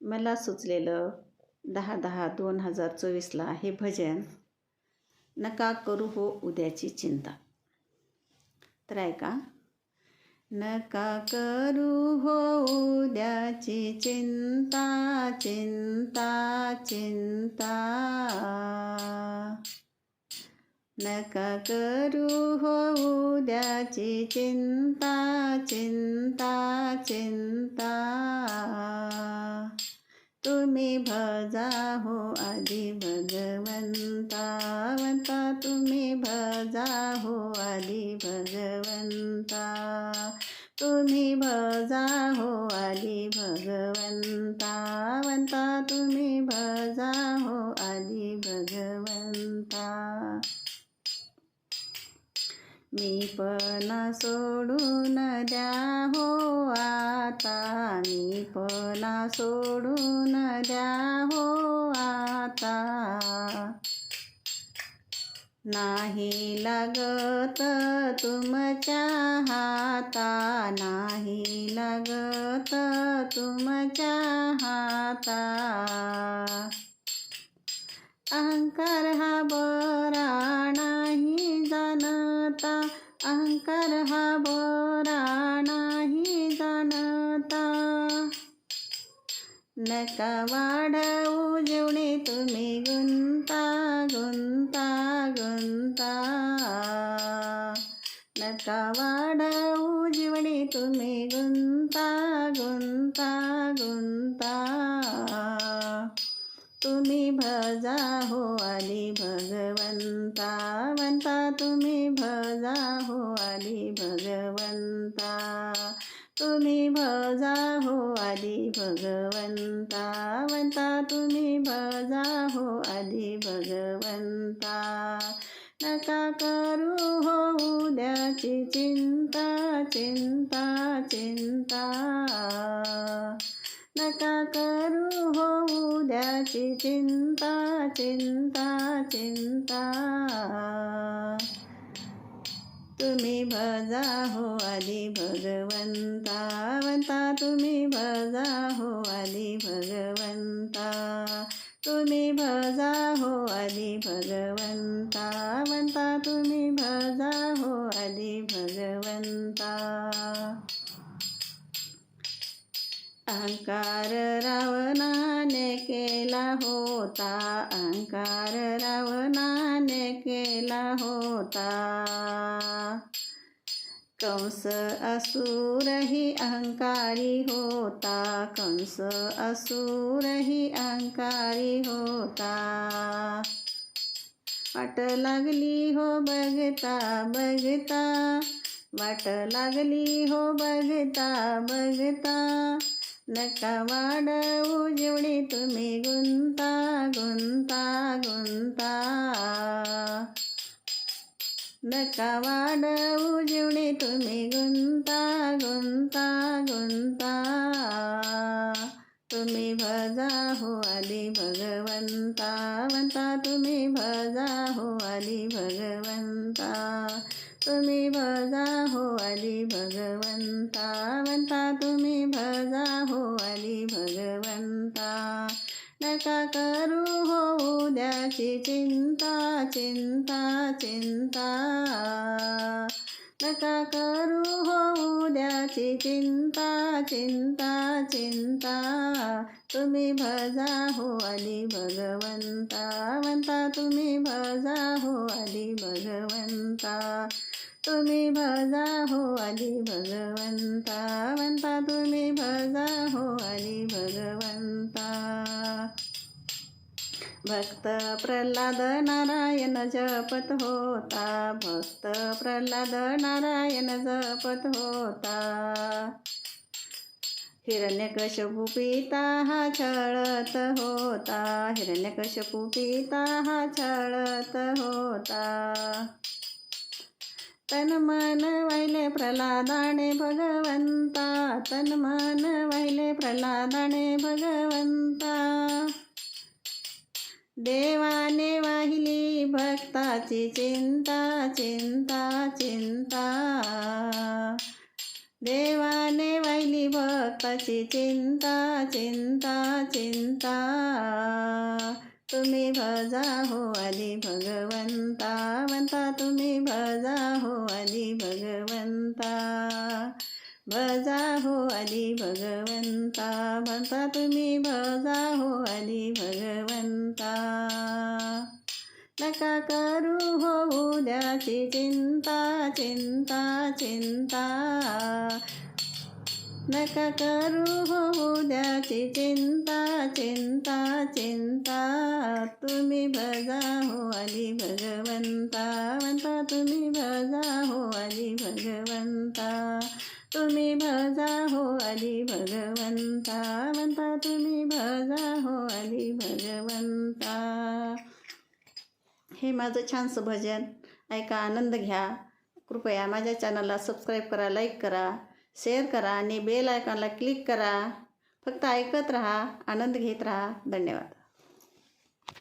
मला सुचलेलं दहा दहा दोन हजार चोवीसला हे भजन नका करू हो उद्याची चिंता. तर ऐका. नका करू हो उद्याची चिंता चिंता चिंता. नका करू हो उद्याची चिंता चिंता चिंता. तुम्ही भजा हो आधी भगवंतावता. तुम्ही भजा हो आधी भगवंता. तुम्ही भजा हो आधी भगवंतावता. तुम्ही भजा हो आधी भगवंता. मी पण सोडून द्या सोडून द्या हो आता. नाही लागत तुमच्या हाता नाही लागत तुमच्या हाता. अहंकार हा बरा नाही जाणता अहंकार हा बरा नाही नका वाढवू जेवणे तुम्ही गुंता गुंता गुंता. नका वाढवू जेवणे तुम्ही गुंता गुंता गुंता. तुम्ही भजा हो आली भगवंता वंता तुम्ही भजा हो आली भग भजा हो आधी भगवंता. तुम्ही भजा हो आधी भगवंता. नका करू हो उद्याची चिंता चिंता चिंता. नका करू हो उद्याची चिंता चिंता चिंता. तुम्ही भजा हो आली हो भगवंता तुम्ही भजा हो आली भगवंता. तुम्ही भजा हो आली भगवंता तुम्ही भजा हो आली भगवंता. अहंकार रावणाने केला होता अहंकार रावणा केला होता। कंस असुरही अहंकारी होता। कंस असुरही अहंकारी होता। वाट लागली हो बघता बघता वाट लागली हो बघता बघता नका वाढवू जेवढे तुम्ही गुंता गुंता गुंता नका वाढवू जेवढे तुम्ही गुंता गुंता गुंता तुम्ही भजा हो आली भगवंता वंता तुम्ही भजा हो आली भगवंता तुम्ही भजा हो अली भगवंता. वंता तुम्ही भजा हो अली भगवंता. नका करू हो उद्याची चिंता चिंता चिंता. नका करू हो उद्याची चिंता चिंता चिंता. तुम्ही भजा हो अली भगवंता. वंता तुम्ही भजा हो अली भगवंता. तुम्ही भजा हो आली भगवंता. वंता तुम्ही भजा हो आली भगवंता. भक्त प्रल्हाद नारायण जपत होता. भक्त प्रल्हाद नारायण जपत होता. हिरण्यकशपू पिता हा छळत होता. हिरण्यकशपू पिता हा छळत होता. तन मन वैले प्रल्हादाने भगवंता तन मन वैले प्रल्हादाने भगवंता देवाने वाहिली भक्ताची चिंता चिंता चिंता। देवाने वाहिली भक्ताची चिंता चिंता चिंता। तुम्ही भजा हो आली भगवंता हो भगवंता तुम्ही भजा हो आधी भगवंता भजा हो आधी भगवंता म्हणता तुम्ही भजा हो आधी भगवंता नका करू हो उद्याची चिंता चिंता चिंता नका करू हो उद्याची चिंता चिंता चिंता तुम्ही भजा हो आली भगवंता. म्हणता तुम्ही भजा हो आली भगवंता. तुम्ही भजा हो आली भगवंता. म्हणता तुम्ही भजा हो आली भगवंता. हे माझं छानसं भजन. ऐका आनंद घ्या. कृपया माझ्या चॅनलला सबस्क्राईब करा लाईक करा शेअर करा आणि बेल आयकॉनला क्लिक करा. फक्त ऐकत राहा आनंद घेत राहा. धन्यवाद.